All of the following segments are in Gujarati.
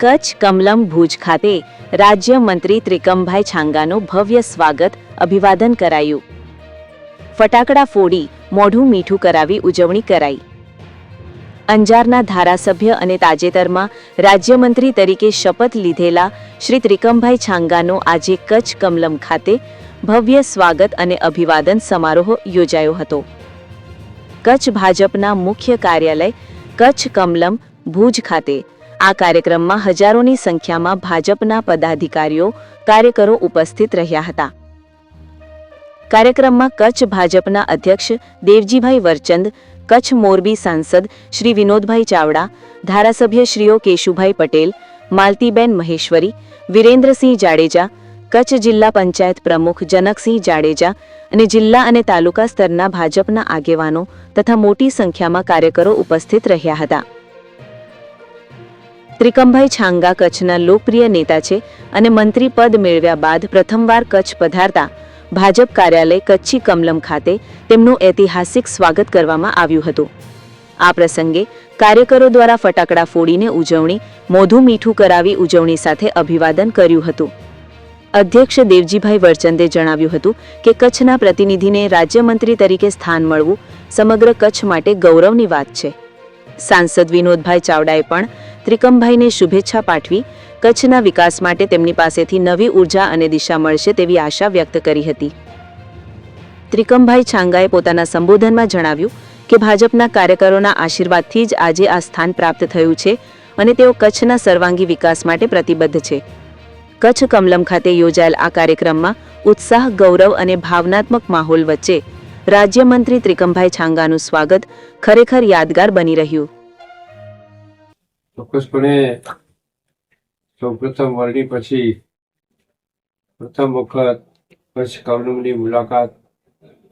કચ્છ કમલમ ભુજ ખાતે રાજ્ય મંત્રી ત્રિકમભાઈ છાંગાનું ભવ્ય સ્વાગત અભિવાદન કરાયું. ફટાકડા ફોડી, મોઢું મીઠું કરાવી ઉજવણી કરાઈ. અંજારના ધારાસભ્ય અને તાજેતરમાં રાજ્યમંત્રી તરીકે શપથ લીધેલા શ્રી ત્રિકમભાઈ છાંગાનો આજે કચ્છ કમલમ ખાતે ભવ્ય સ્વાગત અને અભિવાદન સમારોહ યોજાયો હતો. કચ્છ ભાજપના મુખ્ય કાર્યાલય કચ્છ કમલમ ભુજ ખાતે આ કાર્યક્રમમાં હજારોની સંખ્યામાં ભાજપના પદાધિકારીઓ, કાર્યકરો ઉપસ્થિત રહ્યા હતા. કાર્યક્રમમાં કચ્છ ભાજપના અધ્યક્ષ દેવજીભાઈ વરચંદ, કચ્છ મોરબી સાંસદ શ્રી વિનોદભાઈ ચાવડા ધારાસભ્ય શ્રીઓ કેશુભાઈ પટેલ, માલતીબેન મહેશ્વરી, વિરેન્દ્રસિંહ જાડેજા, કચ્છ જિલ્લા પંચાયત પ્રમુખ જનકસિંહ જાડેજા અને જિલ્લા અને તાલુકા સ્તરના ભાજપના આગેવાનો તથા મોટી સંખ્યામાં કાર્યકરો ઉપસ્થિત રહ્યા હતા. ત્રિકમભાઈ છાંગા કચ્છના લોકપ્રિય નેતા છે અને મંત્રી પદ મેળવ્યા બાદ પ્રથમવાર કચ્છ પધારતા ભાજપ કાર્યાલય કચ્છી કમલમ ખાતે તેમનું ઐતિહાસિક સ્વાગત કરવામાં આવ્યું હતું. આ પ્રસંગે કાર્યકરો દ્વારા ફટાકડા ફોડીને ઉજવણી, મોઢું મીઠું કરાવી ઉજવણી સાથે અભિવાદન કર્યું હતું. અધ્યક્ષ દેવજીભાઈ વરચંદે જણાવ્યું હતું કે કચ્છના પ્રતિનિધિને રાજ્યમંત્રી તરીકે સ્થાન મળવું સમગ્ર કચ્છ માટે ગૌરવની વાત છે. સાંસદ વિનોદભાઈ ચાવડાએ પણ ત્રિકમભાઈને શુભેચ્છા પાઠવી કચ્છના વિકાસ માટે તેમની પાસેથી નવી ઊર્જા અને દિશા મળશે તેવી આશા વ્યક્ત કરી હતી. ત્રિકમભાઈ છાંગાએ પોતાના સંબોધનમાં જણાવ્યું કે ભાજપના કાર્યકરોના આશીર્વાદથી જ આજે આ સ્થાન પ્રાપ્ત થયું છે અને તેઓ કચ્છના સર્વાંગી વિકાસ માટે પ્રતિબદ્ધ છે. કચ્છ કમલમ ખાતે યોજાયેલ આ કાર્યક્રમમાં ઉત્સાહ, ગૌરવ અને ભાવનાત્મક માહોલ વચ્ચે રાજ્યમંત્રી ત્રિકમભાઈ છાંગાનું સ્વાગત ખરેખર યાદગાર બની રહ્યું. ચોક્કસપણે સૌપ્રથમ વરણી પછી પ્રથમ વખત કચ્છ કવનમની મુલાકાત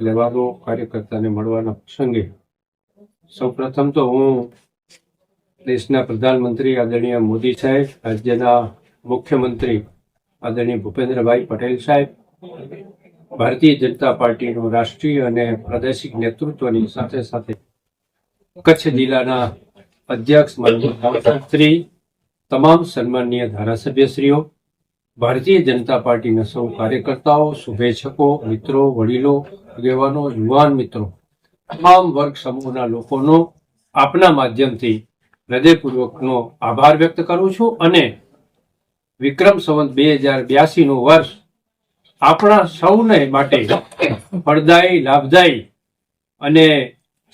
લેવાનો કાર્યકર્તાને મળવાના પ્રસંગે સૌપ્રથમ તો હું દેશના પ્રધાનમંત્રી આદરણીય મોદી સાહેબ, રાજ્યના મુખ્યમંત્રી આદરણીય ભૂપેન્દ્રભાઈ પટેલ સાહેબ ભારતીય જનતા પાર્ટીનું રાષ્ટ્રીય અને પ્રાદેશિક નેતૃત્વની સાથે સાથે કચ્છ જિલ્લાના અધ્યક્ષ શ્રી તમામ સન્માનીય ધારાસભ્યશ્રીઓ, ભારતીય જનતા પાર્ટીના સૌ કાર્યકર્તાઓ, શુભેચ્છકો, મિત્રો, વડીલો, આગેવાનો, યુવાન મિત્રો, તમામ વર્ગ સમૂહના લોકોનો આપના માધ્યમથી હૃદયપૂર્વકનો આભાર વ્યક્ત કરું છું અને વિક્રમ સંવત બે હજાર બ્યાસી નું વર્ષ આપણા સૌને માટે ફળદાયી, લાભદાયી અને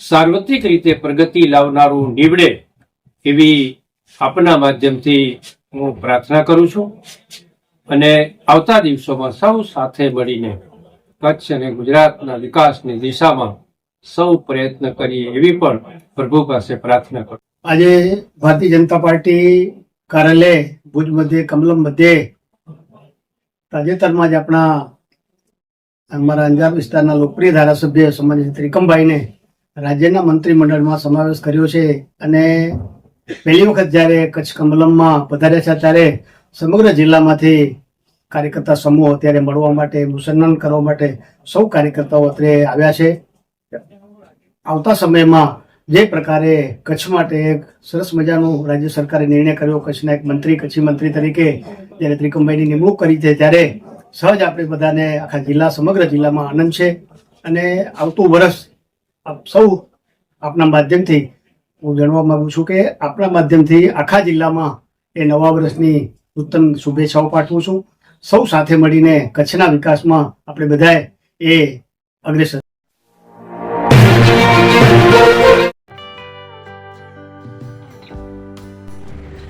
સાર્વત્રિક રીતે પ્રગતિ લાવનારું નીવડે એવી આપના માધ્યમથી હું પ્રાર્થના કરું છું. અને આવતા દિવસોમાં સૌ સાથે મળીને કચ્છ અને ગુજરાતના વિકાસની દિશામાં સૌ પ્રયત્ન કરીએ એવી પણ પ્રભુ પાસે પ્રાર્થના કરું આજે ભારતીય જનતા પાર્ટી કાર્યાલય ભુજ મધ્યે, કમલમ મધ્યે તાજેતરમાં જ આપણા અમારા અંજાર વિસ્તારના લોકપ્રિય ધારાસભ્ય સમાજ ત્રિકમભાઈને રાજ્યના મંત્રીમંડળમાં સમાવેશ કર્યો છે અને પહેલી વખત જ્યારે કચ્છ કમલમમાં પધાર્યા છે ત્યારે સમગ્ર જિલ્લામાંથી કાર્યકર્તા સમૂહ અત્યારે મળવા માટે મુસન્માન કરવા માટે સૌ કાર્યકર્તાઓ અત્રે આવ્યા છે. આવતા સમયમાં જે પ્રકારે કચ્છ માટે એક સરસ મજાનો રાજ્ય સરકારે નિર્ણય કર્યો, કચ્છના એક મંત્રી, કચ્છી મંત્રી તરીકે જ્યારે ત્રિકમભાઈની નિમણૂક કરી છે, ત્યારે સહજ આપણે બધાને આખા જિલ્લા, સમગ્ર જિલ્લામાં આનંદ છે. અને આવતું વર્ષ આપ સૌ આપના માધ્યમથી હું જાણવા માંગુ છું કે આપણા માધ્યમથી આખા જિલ્લામાં એ નવા વર્ષની નૂતન શુભેચ્છાઓ પાઠવું છું. સૌ સાથે મળીને કચ્છના વિકાસમાં આપણે બધાએ એ અગ્રેસર